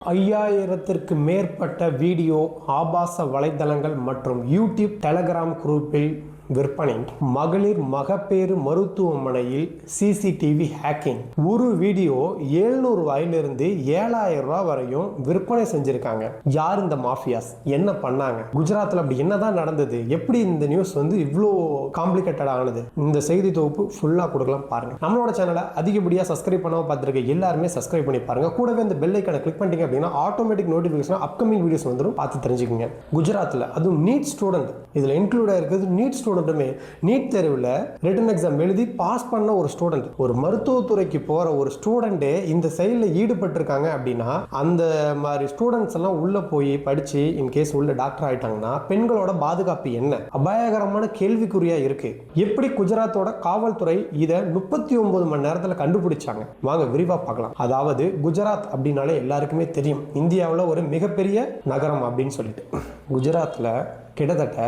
ஐயாயிரத்திற்கு மேற்பட்ட வீடியோ ஆபாச வலைதளங்கள் மற்றும் யூடியூப் டெலகிராம் குரூப்பில் விற்பனை மகளிர் மகப்பேறு மருத்துவமனையில் சிசிடிவி ஹேக்கிங் ஒரு வீடியோ எழுநூறு ரூபாயிலிருந்து ஏழாயிரம் ரூபாய் வரையும் விற்பனை செஞ்சிருக்காங்க. யார் இந்த மாஃபியாஸ்? என்ன பண்ணாங்க? குஜராத்தில் அப்படி என்னதான் நடந்தது? எப்படி இந்த நியூஸ் வந்து இவ்வளோ காம்ப்ளிகேட்டட் ஆனது? இந்த செய்தி தொகுப்பு ஃபுல்லாக கொடுக்கலாம் பாருங்க. நம்மளோட சேனலை அதிகப்படியாக சப்ஸ்கிரைப் பண்ணாமல் பார்த்துருக்க எல்லாருமே சப்ஸ்கிரைப் பண்ணி பாருங்க. கூடவே இந்த பெல் ஐக்கனை கிளிக் பண்ணிட்டீங்க அப்படின்னா ஆட்டோமேட்டிக் நோட்டிஃபிகேஷன் அப்கமிங் வீடியோஸ் வந்துடும் பார்த்து தெரிஞ்சுக்கோங்க. குஜராத்தில் அதுவும் நீட் ஸ்டூடெண்ட் இதில் இன்க்ளூட் ஆயிருக்கிறது நீட் ஸ்டூடெண்ட் மட்டுமே நீட் தேர்வில் ரிட்டன் எக்ஸாம் எழுதி பாஸ் பண்ண ஒரு ஸ்டூடெண்ட் ஒரு மருத்துவத்துறைக்கு போகிற ஒரு ஸ்டூடெண்ட்டே இந்த செயலில் ஈடுபட்டிருக்காங்க அப்படின்னா அந்த மாதிரி ஸ்டூடெண்ட்ஸ் எல்லாம் உள்ளே போய் படித்து இன்கேஸ் உள்ள டாக்டர் ஆயிட்டாங்கன்னா பெண்களோட பாதுகாப்பு என்ன? அபாயகரமான கேள்விக்குறியாக இருக்கு. எப்படி குஜராத்தோட காவல்துறை இதை முப்பத்தி ஒன்பது மணி நேரத்தில் கண்டுபிடிச்சாங்க? வாங்க விரிவாக பார்க்கலாம். அதாவது குஜராத் அப்படின்னாலே எல்லாருக்குமே தெரியும். இந்தியாவில் ஒரு மிகப்பெரிய நகரம் அப்படின்னு சொல்லிட்டு. குஜராத்தில் கிட்டத்தட்ட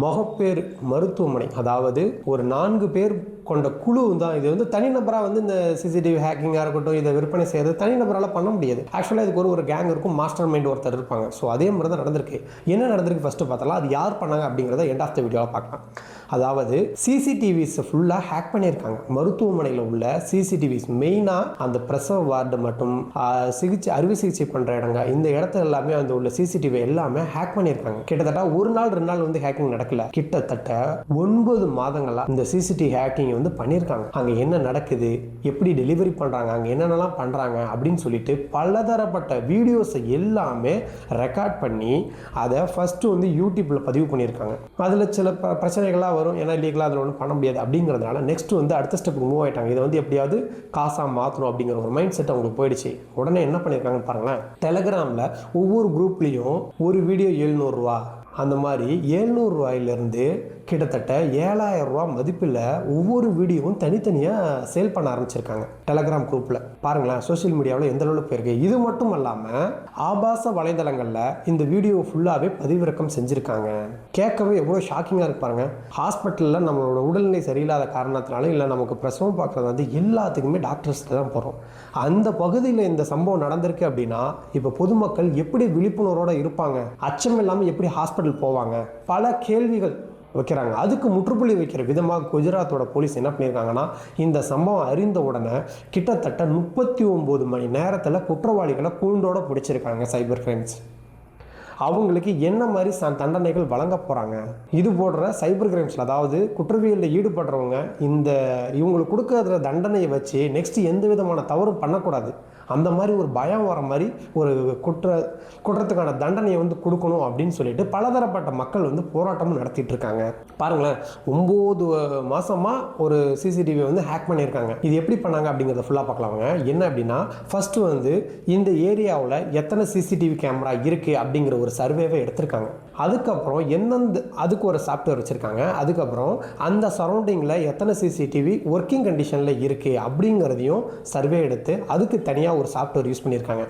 மொகப்பேர் மருத்துவமனை அதாவது ஒரு நான்கு பேர் கொண்ட குழு தான் இது. வந்து தனிநபராக வந்து இந்த சிசிடிவி ஹேக்கிங்காக இருக்கட்டும் இதை விற்பனை செய்யறது தனிநபரால் பண்ண முடியாது. ஆக்சுவலாக இதுக்கு ஒரு ஒரு கேங் இருக்கும் மாஸ்டர் மைண்ட் ஒருத்தர் இருப்பாங்க. ஸோ அதே மாதிரி தான் நடந்திருக்கு. என்ன நடந்திருக்கு ஃபஸ்ட்டு பார்த்தாலும் அது யார் பண்ணாங்க அப்படிங்கிறத எண்ட் ஆஃப் த வீடியோவில் பார்க்கலாம். அதாவது சிசிடிவிஸை ஃபுல்லாக ஹேக் பண்ணியிருக்காங்க. மருத்துவமனையில் உள்ள சிசிடிவிஸ் மெயினாக அந்த பிரசவ வார்டு மட்டும் சிகிச்சை அறுவை சிகிச்சை பண்ணுற இடங்க. இந்த இடத்துல எல்லாமே அந்த உள்ள சிசிடிவி எல்லாமே ஹேக் பண்ணியிருக்காங்க. கிட்டத்தட்ட ஒரு நாள் ரெண்டு நாள் வந்து ஹேக்கிங் நடக்கல. கிட்டத்தட்ட ஒன்பது மாதங்களாக இந்த சிசிடிவி ஹேக்கிங் வந்து பண்ணியிருக்காங்க. அங்கே என்ன நடக்குது? எப்படி டெலிவரி பண்ணுறாங்க அங்கே என்னென்னலாம் பண்ணுறாங்க அப்படின்னு சொல்லிட்டு பலதரப்பட்ட வீடியோஸை எல்லாமே ரெக்கார்ட் பண்ணி அதை ஃபஸ்ட்டு வந்து யூடியூப்பில் பதிவு பண்ணியிருக்காங்க. அதில் சில ப பிரச்சனைகளாக வரும். ஏன்னா லீகலாக அதில் ஒன்றும் பண்ண முடியாது அப்படிங்கிறதுனால நெக்ஸ்ட் வந்து அடுத்த ஸ்டெப்புக்கு மூவ் ஆகிட்டாங்க இதை வந்து எப்படியாவது காசாக மாற்றணும் அப்படிங்கிற ஒரு மைண்ட் செட் அவங்களுக்கு போயிடுச்சு. உடனே என்ன பண்ணியிருக்காங்கன்னு பாருங்களேன். டெலகிராமில் ஒவ்வொரு குரூப்லேயும் ஒரு வீடியோ எழுநூறுரூவா அந்த மாதிரி எழுநூறுவாயிலிருந்து கிட்டத்தட்ட ஏழாயிரம் ரூபா மதிப்பில் ஒவ்வொரு வீடியோவும் தனித்தனியாக சேல் பண்ண ஆரம்பிச்சிருக்காங்க. டெலகிராம் குரூப்பில் பாருங்களேன் சோஷியல் மீடியாவில் எந்த அளவுக்கு போயிருக்கு. இது மட்டும் இல்லாமல் ஆபாச வலைதளங்களில் இந்த வீடியோ ஃபுல்லாகவே பதிவிறக்கம் செஞ்சுருக்காங்க. கேட்கவே எவ்வளோ ஷாக்கிங்காக இருப்பாருங்க ஹாஸ்பிட்டலில் நம்மளோட உடல்நிலை சரியில்லாத காரணத்தினால இல்லை நமக்கு பிரசவம் பார்க்குறது வந்து எல்லாத்துக்குமே டாக்டர்ஸ்க்கு தான் போகிறோம் அந்த பகுதியில் இந்த சம்பவம் நடந்திருக்கு அப்படின்னா இப்போ பொதுமக்கள் எப்படி விழிப்புணர்வோடு இருப்பாங்க? அச்சம் இல்லாமல் எப்படி ஹாஸ்பிட்டல் போவாங்க? பல கேள்விகள் வைக்கிறாங்க. அதுக்கு முற்றுப்புள்ளி வைக்கிற விதமாக குஜராத்தோட போலீஸ் என்ன பண்ணியிருக்காங்கன்னா இந்த சம்பவம் அறிந்த உடனே கிட்டத்தட்ட முப்பத்தி ஒம்பது மணி நேரத்தில் குற்றவாளிகளை கூண்டோட பிடிச்சிருக்காங்க சைபர் கிரைம்ஸ். அவங்களுக்கு என்ன மாதிரி ச தண்டனைகள் வழங்க போகிறாங்க இது போடுற சைபர் கிரைம்ஸில் அதாவது குற்றவியலில் ஈடுபடுறவங்க இந்த இவங்களுக்கு கொடுக்குற தண்டனையை வச்சு நெக்ஸ்ட் எந்த விதமான தவறும் பண்ணக்கூடாது. அந்த மாதிரி ஒரு பயம் வர மாதிரி ஒரு குற்ற குற்றத்துக்கான தண்டனையை வந்து கொடுக்கணும் அப்படின்னு சொல்லிட்டு பலதரப்பட்ட மக்கள் வந்து போராட்டமும் நடத்திட்டு இருக்காங்க. பாருங்களேன் ஒம்பது மாசமாக ஒரு சிசிடிவி வந்து ஹேக் பண்ணியிருக்காங்க. இது எப்படி பண்ணாங்க அப்படிங்கிறத ஃபுல்லாக பார்க்கலாங்க என்ன அப்படின்னா ஃபர்ஸ்ட் வந்து இந்த ஏரியாவில் எத்தனை சிசிடிவி கேமரா இருக்குது அப்படிங்கிற ஒரு சர்வேவை எடுத்திருக்காங்க. அதுக்கப்புறம் எந்தெந்த அதுக்கு ஒரு சாஃப்ட்வேர் வச்சுருக்காங்க. அதுக்கப்புறம் அந்த சரௌண்டிங்கில் எத்தனை சிசிடிவி ஒர்க்கிங் கண்டிஷனில் இருக்குது அப்படிங்கிறதையும் சர்வே எடுத்து அதுக்கு தனியாக ஒரு சாஃப்ட்வேர் யூஸ் பண்ணியிருக்காங்க.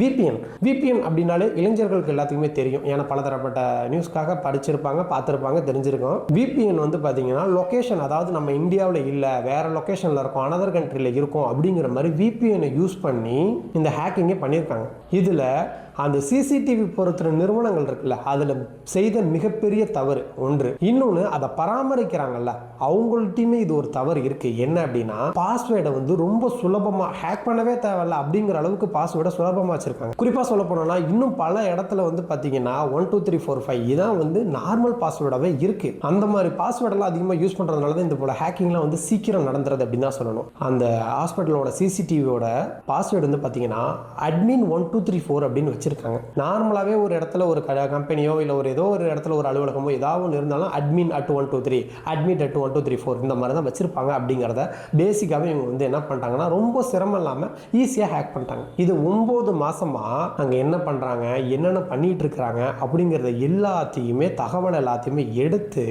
விபிஎன் விபிஎன் அப்படின்னாலே இளைஞர்களுக்கு எல்லாத்துக்குமே தெரியும். ஏன்னா பலதரப்பட்ட நியூஸ்க்காக படிச்சிருப்பாங்க பார்த்துருப்பாங்க தெரிஞ்சிருக்கோம். விபிஎன் வந்து பார்த்தீங்கன்னா லொக்கேஷன் அதாவது நம்ம இந்தியாவில் இல்லை வேறு லொக்கேஷனில் இருக்கோம் அனதர் கண்ட்ரியில் இருக்கோம் அப்படிங்கிற மாதிரி விபிஎனை யூஸ் பண்ணி இந்த ஹேக்கிங்கே பண்ணியிருக்காங்க இதில் அந்த சிசிடிவி பொறுத்துற நிறுவனங்கள் இருக்குல்ல அதில் செய்த மிகப்பெரிய தவறு ஒன்று. இன்னொன்று அதை பராமரிக்கிறாங்கல்ல அவங்கள்ட்டையுமே இது ஒரு தவறு இருக்குது என்ன அப்படின்னா பாஸ்வேர்டை வந்து ரொம்ப சுலபமாக ஹேக் பண்ணவே தேவையில்ல அப்படிங்கிற அளவுக்கு பாஸ்வேர்டை சுலபமாக வச்சுருக்காங்க. குறிப்பாக சொல்ல போனோம்னா இன்னும் பல இடத்துல வந்து பார்த்தீங்கன்னா one two three four five இதான் வந்து நார்மல் பாஸ்வேர்டாகவே இருக்கு. அந்த மாதிரி பாஸ்வேர்டெல்லாம் அதிகமாக யூஸ் பண்ணுறதுனால தான் இந்த போல ஹேக்கிங்லாம் வந்து சீக்கிரம் நடந்துறது அப்படின்னு தான் சொல்லணும். அந்த ஹாஸ்பிட்டலோட சிசிடிவியோட பாஸ்வேர்டு வந்து பார்த்தீங்கன்னா admin one two three four அப்படின்னு வச்சுருக்காங்க. நார்மலாகவே ஒரு இடத்துல ஒரு கம்பெனியோ இல்லை ஒரு ஏதோ ஒரு இடத்துல ஒரு அலுவலகமோ ஏதாவது ஒன்று இருந்தாலும் admin at one two three admit at one two three four இந்த மாதிரி தான் வச்சிருப்பாங்க அப்படிங்கிறத பேசிக்காகவே இவங்க வந்து என்ன பண்ணிட்டாங்கன்னா ரொம்ப சிரமம் இல்லாமல் ஈஸியாக ஹேக் பண்ணிட்டாங்க. இது ஒம்பது மாதம் மாதமாக அங்கே என்ன பண்ணுறாங்க என்னென்ன பண்ணிகிட்டு இருக்கிறாங்க அப்படிங்கிறத எல்லாத்தையுமே தகவல் எல்லாத்தையுமே எடுத்து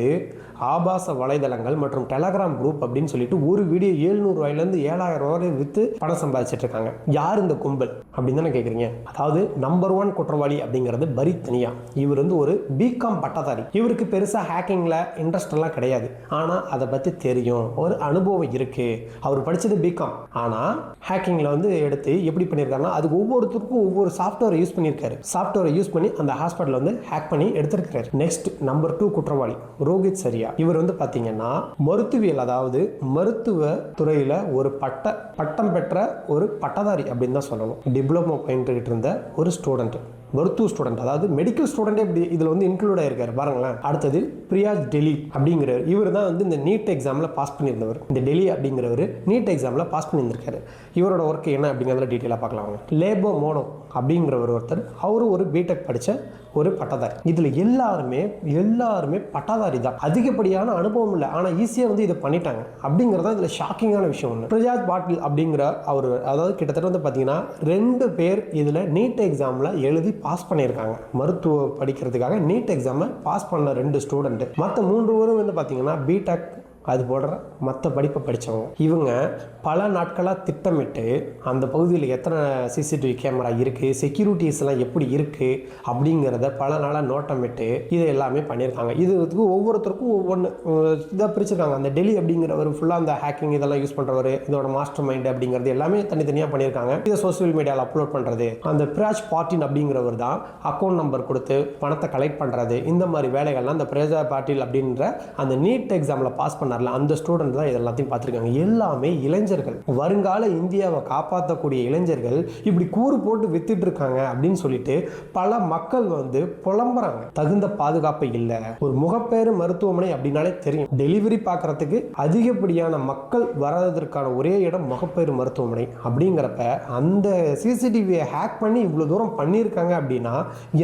ஆபாச வலைதளங்கள் மற்றும் டெலகிராம் குரூப் அப்படின்னு சொல்லிட்டு ஒரு வீடியோ ஏழ்நூறு ரூபாயிலேருந்து ஏழாயிரம் ரூபாய் விற்று பணம் சம்பாதிச்சிட்டு இருக்காங்க யார் இந்த கும்பல்? அப்படின்னு தானே கேட்குறீங்க அதாவது நம்பர் ஒன் குற்றவாளி அப்படிங்கிறது பரி தனியா. இவர் வந்து ஒரு பிகாம் பட்டதாரி. இவருக்கு பெருசாக ஹேக்கிங்கில் இன்ட்ரெஸ்ட் எல்லாம் கிடையாது. ஆனால் அதை பற்றி தெரியும். ஒரு அனுபவம் இருக்கு. அவர் படித்தது பிகாம் ஆனால் ஹேக்கிங்கில் வந்து எடுத்து எப்படி பண்ணியிருக்காருன்னா அதுக்கு ஒவ்வொருத்தருக்கும் ஒவ்வொரு சாஃப்ட்வேரை யூஸ் பண்ணியிருக்காரு. சாஃப்ட்வேரை யூஸ் பண்ணி அந்த ஹாஸ்பிட்டல் வந்து ஹேக் பண்ணி எடுத்திருக்காரு நெக்ஸ்ட் நம்பர் டூ குற்றவாளி ரோஹித் சரியா. இவர் வந்து பார்த்தீங்கன்னா மருத்துவியல் அதாவது மருத்துவ துறையில் ஒரு பட்ட பட்டம் பெற்ற ஒரு பட்டதாரி அப்படின்னு தான் சொல்லணும். டிப்ளமோ பயின்றுகிட்டு இருந்த ஒரு ஸ்டூடெண்ட் மருத்துவ ஸ்டூடெண்ட் அதாவது மெடிக்கல் ஸ்டூடெண்ட்டே இப்படி இதில் வந்து இன்க்ளூட் ஆயிருக்காரு. பாருங்களேன். அடுத்தது பிரியாஜ் டெலி அப்படிங்கிறவர். இவர் தான் வந்து இந்த நீட் எக்ஸாமில் பாஸ் பண்ணியிருந்தவர். இந்த டெல்லி அப்படிங்கிறவர் நீட் எக்ஸாமில் பாஸ் பண்ணியிருந்திருக்காரு. இவரோட ஒர்க் என்ன அப்படிங்கிறதுல டீட்டெயிலாக பார்க்கலாம் லேபோ மோனோ அப்படிங்கிறவர் ஒருத்தர் அவரும் ஒரு பிடெக் படித்த ஒரு பட்டதாரி. இதில் எல்லாருமே எல்லாருமே பட்டதாரி தான். அதிகப்படியான அனுபவம் இல்லை. ஆனால் ஈஸியாக வந்து இதை பண்ணிட்டாங்க. அப்படிங்கிறது இதில் ஷாக்கிங்கான விஷயம் ஒன்று பிரஜாத் பாட்டில் அப்படிங்கிற அவர் அதாவது கிட்டத்தட்ட வந்து பார்த்தீங்கன்னா ரெண்டு பேர் இதில் நீட் எக்ஸாமில் எழுதி பாஸ் பண்ணியிருக்காங்க. மருத்துவ படிக்கிறதுக்காக நீட் எக்ஸாமை பாஸ் பண்ண ரெண்டு ஸ்டூடெண்ட்டு மற்ற மூன்று பேரும் வந்து பார்த்தீங்கன்னா பிடெக் அது போடுற மற்ற படிப்பை படித்தவங்க. இவங்க பல நாட்களாக திட்டமிட்டு அந்த பகுதியில் எத்தனை சிசிடிவி கேமரா இருக்குது செக்யூரிட்டிஸ்லாம் எப்படி இருக்குது அப்படிங்கிறத பல நாளாக நோட்டமிட்டு இதை எல்லாமே பண்ணியிருக்காங்க. இது இதுக்கு ஒவ்வொருத்தருக்கும் ஒவ்வொன்று இதாக பிரிச்சிருக்காங்க. அந்த டெல்லி அப்படிங்கிறவர் ஃபுல்லாக அந்த ஹேக்கிங் இதெல்லாம் யூஸ் பண்ணுறவர் இதோட மாஸ்டர் மைண்ட் அப்படிங்கிறது எல்லாமே தனித்தனியாக பண்ணியிருக்காங்க. இதை சோஷியல் மீடியாவில் அப்லோட் பண்ணுறது அந்த பிராஜ் பாட்டின் அப்படிங்கிறவர் தான் அக்கௌண்ட் நம்பர் கொடுத்து பணத்தை கலெக்ட் பண்ணுறது இந்த மாதிரி வேலைகள்லாம் அந்த பிரஜா பாட்டில் அப்படின்ற அந்த நீட் எக்ஸாமில் பாஸ் பண்ணார்ல அந்த ஸ்டூடெண்ட் தான் இதெல்லாத்தையும் பார்த்துருக்காங்க. எல்லாமே இளைஞர்கள். வருங்கால இந்தியாவை காப்பாற்றக்கூடிய இளைஞர்கள் இப்படி கூறு போட்டு வித்துட்டு இருக்காங்க அப்படின்னு சொல்லிட்டு பல மக்கள் வந்து புலம்புறாங்க. தகுந்த பாதுகாப்பு இல்லை. ஒரு முகப்பேறு மருத்துவமனை அப்படின்னாலே தெரியும். டெலிவரி பார்க்கறதுக்கு அதிகப்படியான மக்கள் வராததற்கான ஒரே இடம் முகப்பேறு மருத்துவமனை. அப்படிங்கிறப்ப அந்த சிசிடிவியை ஹேக் பண்ணி இவ்வளோ தூரம் பண்ணியிருக்காங்க அப்படின்னா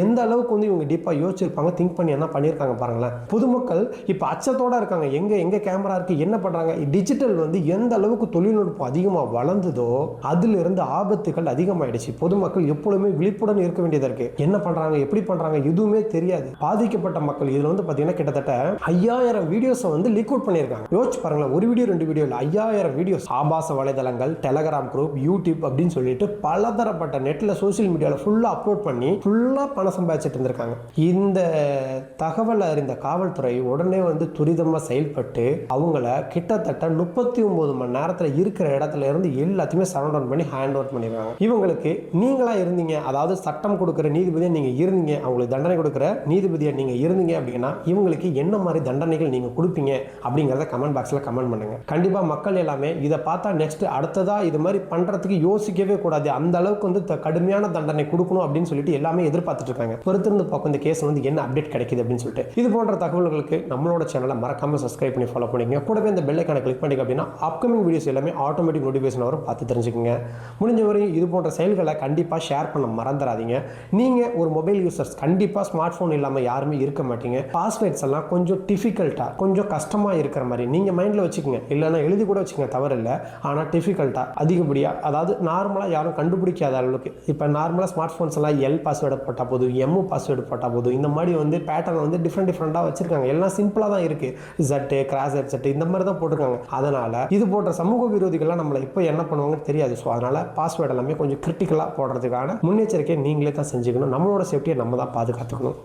எந்த அளவுக்கு வந்து இவங்க டீப்பாக யோசிச்சிருப்பாங்க திங்க் பண்ணி என்ன பண்ணியிருக்காங்க பாருங்களேன். பொதுமக்கள் இப்போ அச்சத்தோட இருக்காங்க. எங்கே எங்கே கேமரா இருக்குது என்ன பண்ணுறாங்க டிஜிட்டல் வந்து எந்த அளவுக்கு தொழில்நுட்பம் அதிகமாக வளர்ந்ததோ அதிலிருந்து ஆபத்துகள் அதிகமாயிடுச்சு. பொதுமக்கள் எப்பொழுதுமே விழிப்புடன் இருக்க வேண்டியதாக இருக்கு. என்ன பண்ணுறாங்க எப்படி பண்ணுறாங்க எதுவுமே தெரியாது. பாதிக்கப்பட்ட மக்கள். இதில் வந்து பார்த்தீங்கன்னா கிட்டத்தட்ட ஐயாயிரம் வீடியோஸை வந்து லீக் அவுட் பண்ணியிருக்காங்க. யோசிச்சு பாருங்களேன். ஒரு வீடியோ ரெண்டு வீடியோ இல்லை. ஐயாயிரம் வீடியோஸ் ஆபாச வலைதளங்கள் டெலகிராம் குரூப் யூடியூப் அப்படின்னு சொல்லிட்டு பலதரப்பட்ட நெட்டில் சோஷியல் மீடியாவில் ஃபுல்லாக அப்லோட் பண்ணி ஃபுல்லாக பணம் சம்பாதிச்சிட்டு இருந்திருக்காங்க. இந்த தகவல் அறிந்த காவல்துறை உடனே வந்து துரிதமாக செயல்பட்டு அவங்கள கிட்டத்தட்ட முப்பத்தி ஒன்பது மணி நேரத்தில் இருக்கிற இடத்துல இருந்து எல்லாத்தையுமே சரௌண்ட் அவுட் பண்ணி ஹேண்ட் ஓவர் பண்ணிடுறாங்க. இவங்களுக்கு நீங்களா இருந்தீங்க. அதாவது சட்டம் கொடுக்குற நீதிபதியாக நீங்கள் இருந்தீங்க. அவங்களுக்கு தண்டனை கொடுக்குற நீதிபதியாக நீங்கள் இருந்தீங்க அப்படின்னா இவங்களுக்கு என்ன மாதிரி தண்டனைகள் நீங்கள் கொடுப்பீங்க அப்படிங்கிறத கமெண்ட் பாக்ஸில் கமெண்ட் பண்ணுங்க. கண்டிப்பாக மக்கள் எல்லாமே இதை பார்த்தா நெக்ஸ்ட் அடுத்ததாக இது மாதிரி பண்ணுறதுக்கு யோசிக்கவே கூடாது. அந்த அளவுக்கு வந்து த- கடுமையான தண்டனை கொடுக்கணும் அப்படின்னு சொல்லிட்டு எல்லாமே எதிர்பார்த்துட்டு இருக்காங்க. பொறுத்திருந்து பார்க்கும் இந்த கேஸ் வந்து என்ன அப்டேட் கிடைக்குது அப்படின்னு சொல்லிட்டு. இது போன்ற தகவல்களுக்கு நம்மளோட சேனலை மறக்காமல் சப்ஸ்கிரைப் பண்ணி ஃபாலோ பண்ணிக்கங்க. கூடவே இந்த பெல்லைக்கான கிளிக் பண்ணிக்க அப்படின்னா அப்கமிங் வீடியோஸ் எல்லாமே ஆட்டோமேட்டிக் நோட்டிஃபிகேஷன் வரும். பார்த்து தெரிஞ்சுக்கங்க. முடிஞ்ச வரையும் இது போன்ற செயல்களை கண்டிப்பாக ஷேர் பண்ண மறந்துடாதீங்க. நீங்கள் ஒரு மொபைல் யூசர்ஸ் கண்டிப்பாக ஸ்மார்ட் ஃபோன் இல்லாமல் யாருமே இருக்க மாட்டீங்க. பாஸ்வேர்ட்ஸ் எல்லாம் கொஞ்சம் டிஃபிகல்ட்டாக கொஞ்சம் கஷ்டமாக இருக்கிற மாதிரி நீங்கள் மைண்டில் வச்சுக்கோங்க. இல்லைன்னா எழுதி கூட வச்சுக்கோங்க தவறில்லை. ஆனால் டிஃபிகல்ட்டாக அதிகப்படியாக அதாவது நார்மலாக யாரும் கண்டுபிடிக்காத அளவுக்கு. இப்போ நார்மலாக ஸ்மார்ட் ஃபோன்ஸ் எல்லாம் எல் பாஸ்வேர்டு போட்டால் போதும் எம்மு பாஸ்வேர்டு போட்டால் போதும். இந்த மாதிரி வந்து பேட்டர்ன் வந்து டிஃப்ரெண்ட் டிஃப்ரெண்ட்டாக வச்சுருக்காங்க. எல்லாம் சிம்பிளாக தான் இருக்குது ஜட்டு கிராஸ் ஹெட்செட் இந்த மாதிரி தான் போட்டிருக்காங்க. அதனால் இது போன்ற சமூக விரோதிகள்லாம் நம்மளை இப்போ என்ன பண்ணுவாங்கன்னு தெரியாது. ஸோ அதனால் பாஸ்வேர்டு எல்லாமே கொஞ்சம் கிரிட்டிக்கலாக போடுறதுக்கான முன்னெச்சரிக்கையை நீங்களே தான் செஞ்சுக்கணும். நம்மளோட சேஃப்டியை நம்ம தான் பாதுகாத்துக்கணும்.